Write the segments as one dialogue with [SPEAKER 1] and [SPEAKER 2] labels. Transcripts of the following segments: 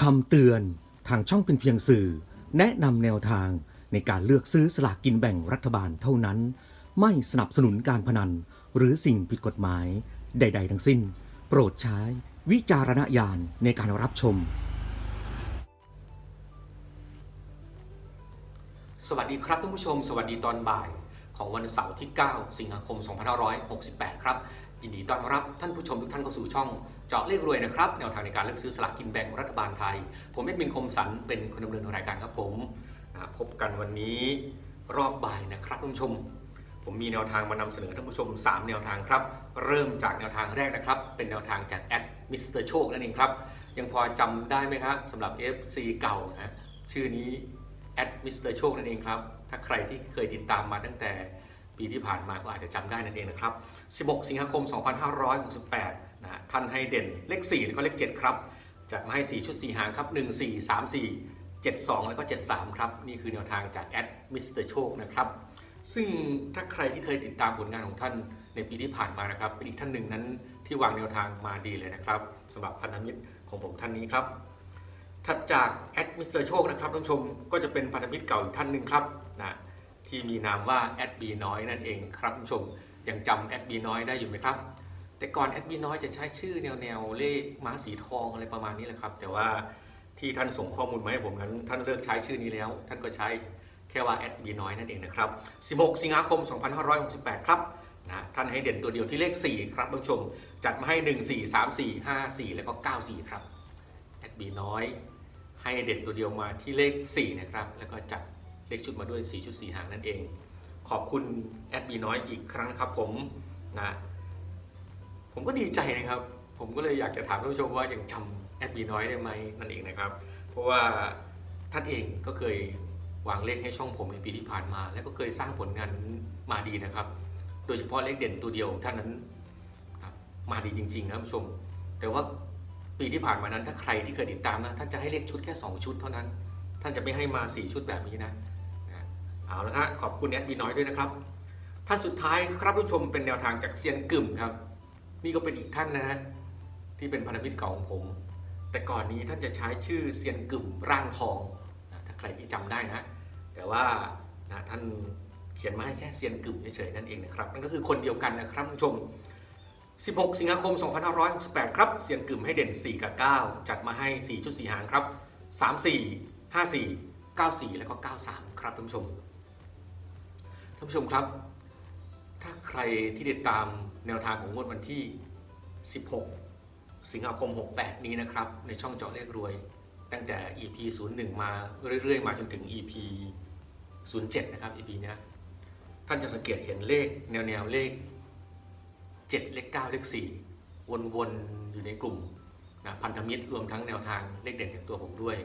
[SPEAKER 1] คำเตือนทางช่องเป็นเพียงสื่อ แนะนำแนวทางในการเลือกซื้อสลากกินแบ่งรัฐบาลเท่านั้น ไม่สนับสนุนการพนัน หรือสิ่งผิดกฎหมาย ใด ๆ ทั้งสิ้น โปรดใช้วิจารณญาณในการรับชม
[SPEAKER 2] สวัสดีครับท่านผู้ชม สวัสดีตอนบ่ายของวันเสาร์ที่ 9 สิงหาคม 2568 ครับ ยินดีต้อนรับท่านผู้ชมทุกท่านเข้าสู่ช่อง เจาะเลขรวยนะครับ แนวทางในการเลือกซื้อสลากกินแบ่งรัฐบาลไทย ผมเอ็ดมินคมสันเป็นคนดำเนินรายการครับผมพบกันวันนี้รอบบ่ายนะครับท่านผู้ชม ผมมีแนวทางมานำเสนอท่านผู้ชม 3 แนวทางครับ เริ่มจากแนวทางแรกนะครับ เป็นแนวทางจากแอดมิสเตอร์โชคนั่นเองครับ ยังพอจำได้ไหมครับสำหรับ FC เก่านะชื่อนี้แอดมิสเตอร์โชคนั่นเองครับ ถ้าใครที่เคยติดตามมาตั้งแต่ปีที่ผ่านมาก็อาจจะจำได้นั่นเองนะครับ 16 สิงหาคม 2568 นะฮะท่านให้เด่นเลข 4 แล้วก็เลข 7 ครับ จัดมาให้ 4 ชุด 4 หางครับ 1 4 3 4 7 2 แล้วก็ 73 ครับ นี่คือแนวทางจากแอดมิสเตอร์โชคนะครับ ซึ่งถ้าใครที่เคยติดตามผลงานของท่านในปีที่ผ่านมานะครับเป็นอีกท่านหนึ่งนั้นที่วางแนวทางมาดีเลยนะครับสำหรับพันธมิตรของผมท่านนี้ครับถัดจากแอดมิสเตอร์โชคนะครับท่านผู้ชมก็จะเป็นพันธมิตรเก่าอีกท่านหนึ่งครับนะที่มีนามว่าแอดบีน้อยนั่นเองครับท่านผู้ชมยังจำแอดบีน้อยได้อยู่ไหมครับ แต่ก่อนแอดบีน้อยจะใช้ชื่อแนวแนวๆเลขม้าสีทองอะไรประมาณนี้แหละครับ แต่ว่าที่ท่านส่งข้อมูลมาให้ผมนั้น ท่านเลิกใช้ชื่อนี้แล้ว ท่านก็ใช้แค่ว่าแอดบีน้อยนั่นเองนะครับ 16 สิงหาคม 2568 ครับนะท่านให้เด่นตัวเดียวที่เลข 4 ครับท่านผู้ชม จัดมาให้ 1 4 3 4 5 4 แล้วก็ 94 ครับแอดบีน้อย ให้เด่นตัวเดียวมาที่เลข 4 นะครับ แล้วก็จัดเลขชุดมาด้วย4ชุด4หางนั่นเอง ขอบคุณแอดบีน้อยอีกครั้งครับผมนะ ผมก็ดีใจนะครับ ผมก็เลยอยากจะถามท่านผู้ชมว่ายังจำแอดบีน้อยได้ไหมนั่นเองนะครับ เพราะว่าท่านเองก็เคยวางเลขให้ช่องผมในปีที่ผ่านมา แล้วก็เคยสร้างผลงานมาดีนะครับ โดยเฉพาะเลขเด่นตัวเดียวท่านนั้นมาดีจริงๆนะครับผู้ชม แต่ว่าปีที่ผ่านมานั้นถ้าใครที่เคยติดตามนะท่านจะให้เลขชุดแค่ 2 ชุดเท่านั้น ท่านจะไม่ให้มา 4 ชุดแบบนี้นะนะเอาละฮะขอบคุณแอดบีน้อยด้วยนะครับท่านสุดท้ายครับผู้ชมเป็นแนวทางจากเซียนกึ่มครับ นี่ก็เป็นอีกท่านนะฮะที่เป็นพันธมิตรเก่าของผม แต่ก่อนนี้ท่านจะใช้ชื่อเซียนกึ่มร่างทองนะถ้าใครที่จำได้นะ แต่ว่านะท่านเขียนมาให้แค่เซียนกึ่มเฉยๆนั่นเองนะครับนั่นก็คือคนเดียวกันนะครับท่านผู้ชม 16 สิงหาคม 2568 ครับเซียนกึ่มให้เด่น 4 กับ 9 จัดมาให้ 4 ชุด 4 หางครับ 3 4 5 4 9 4 แล้วก็ 93 ครับท่านผู้ชมท่านผู้ชมครับ ใครที่ติดตามแนวทางของงวดวันที่ 16 สิงหาคม 68 นี้นะครับ ในช่องเจาะเลขรวย ตั้งแต่ EP 01 มาเรื่อยๆ มาจนถึง EP 07 นะครับ EP เนี้ยท่านจะสังเกตเห็นเลขแนวๆเลข 7 เลข 9 เลข 4 วนๆ อยู่ในกลุ่มนะพันธมิตรรวมทั้งแนวทางเลขเด่นจากตัวผมด้วย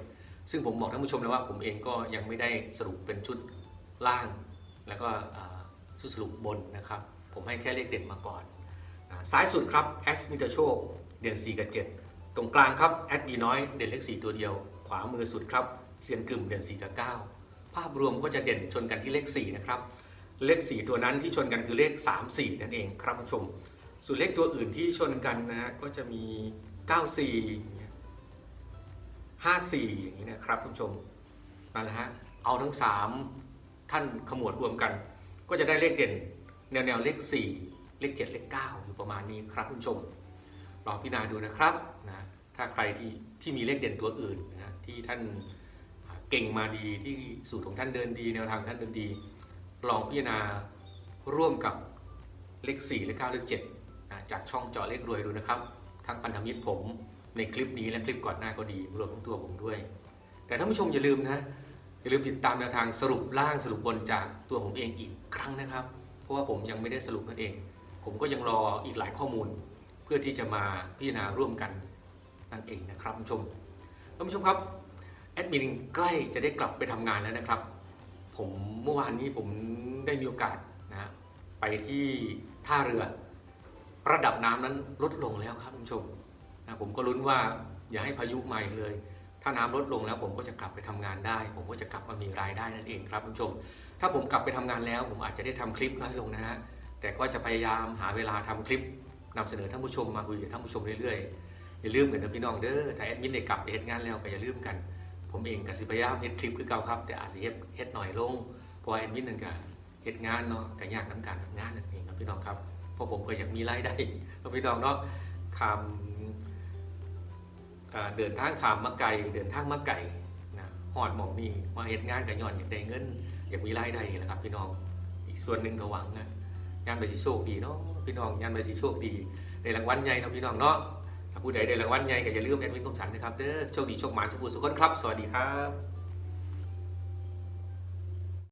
[SPEAKER 2] ซึ่งผมบอกท่านผู้ชมแล้วว่าผมเองก็ยังไม่ได้สรุปเป็นชุดล่างแล้วก็ อ่าชุดสรุปบนนะครับ ผมให้แค่เลขเด่นมาก่อนซ้ายสุดครับแอสมิเตอร์โชคเด่น 4 กับ 7 ตรงกลางครับแอดบีน้อยเด่นเลข 4 ตัวเดียว ขวามือสุดครับเซียนกึ่มเด่น 4 กับ 9 ภาพรวมก็จะเด่นชนกันที่เลข 4 นะครับ เลข 4 ตัวนั้นที่ชนกันคือเลข 3 4 นั่นเองครับท่านผู้ชม ส่วนเลขตัวอื่นที่ชนกันนะฮะก็จะมี 94อย่างเงี้ย54 อย่างนี้นะครับคุณผู้ชมนั่นแหละฮะเอาทั้ง 3 ท่านขมวดรวมกัน ก็จะได้เลขเด่น แนวแนวเลข 4 เลข 7 เลข 9 อยู่ประมาณนี้ครับคุณผู้ชมลองพิจารณาดูนะครับนะถ้าใครที่ที่มีเลขเด่นตัวอื่นนะที่ท่านเก่งมาดีที่สูตรของท่านเดินดี แนวทางท่านเดินดี ลองพิจารณาร่วมกับเลข 4 เลข 9 เลข7นะจากช่องเจาะเลขรวยดูนะครับ ทั้งพันธมิตรผมในคลิปนี้และคลิปก่อนหน้าก็ดีรวมทั้งตัวผมด้วย แต่ท่านผู้ชมอย่าลืมนะ อย่าลืมติดตามแนวทางสรุปล่างสรุปบนจากตัวผมเองอีกครั้งนะครับ เพราะว่าผมยังไม่ได้สรุปนั่นเอง ผมก็ยังรออีกหลายข้อมูล เพื่อที่จะมาพิจารณาร่วมกันนั่นเองนะครับท่านผู้ชมท่านผู้ชมครับแอดมินใกล้จะได้กลับไปทำงานแล้วนะครับ ผมเมื่อวานนี้ผมได้มีโอกาสนะไปที่ท่าเรือ ระดับน้ำนั้นลดลงแล้วครับท่านผู้ชมนะผมก็ลุ้นว่าอย่าให้พายุมาอีกเลย ถ้าน้ำลดลงแล้วผมก็จะกลับไปทำงานได้ ผมก็จะกลับมามีรายได้นั่นเองครับท่านผู้ชม ถ้าผมกลับไปทำงานแล้ว ผมอาจจะได้ทำคลิปน้อยลงนะฮะแต่ก็จะพยายามหาเวลาทำคลิปนำเสนอท่านผู้ชมมาคุยกับท่านผู้ชมเรื่อยๆอย่าลืมกันนะพี่น้องเด้อถ้าแอดมินได้กลับไปเฮ็ดงานแล้วก็อย่าลืมกัน ผมเองก็สิพยายามเฮ็ดคลิปคือเก่าครับ แต่อาจสิเฮ็ดเฮ็ดหน่อยลงเพราะแอดมินนั่นก็เฮ็ดงานเนาะก็ยากนํกันงานนั่นเองครับพี่น้องครับเพราะผมก็อยากมีรายได้ครับพี่น้องเนาะคำ เดินทางขามมาไกลเดินทางมาไกลนะหอดหมองนี่มาเฮ็ดงานก็ย้อนอยากได้เงิน อยากมีรายได้นี่แหละครับ พี่น้องอีกส่วนหนึ่งก็หวังนะงานไปสิโชคดีเนาะพี่น้องงานไปสิโชคดีในรางวัลใหญ่เนาะพี่น้องเนาะถ้าผู้ใดได้รางวัลใหญ่ก็อย่าลืมแอดมินคมสันนะครับเด้อโชคดีโชคหมานสุขสุขคนครับ สวัสดีครับ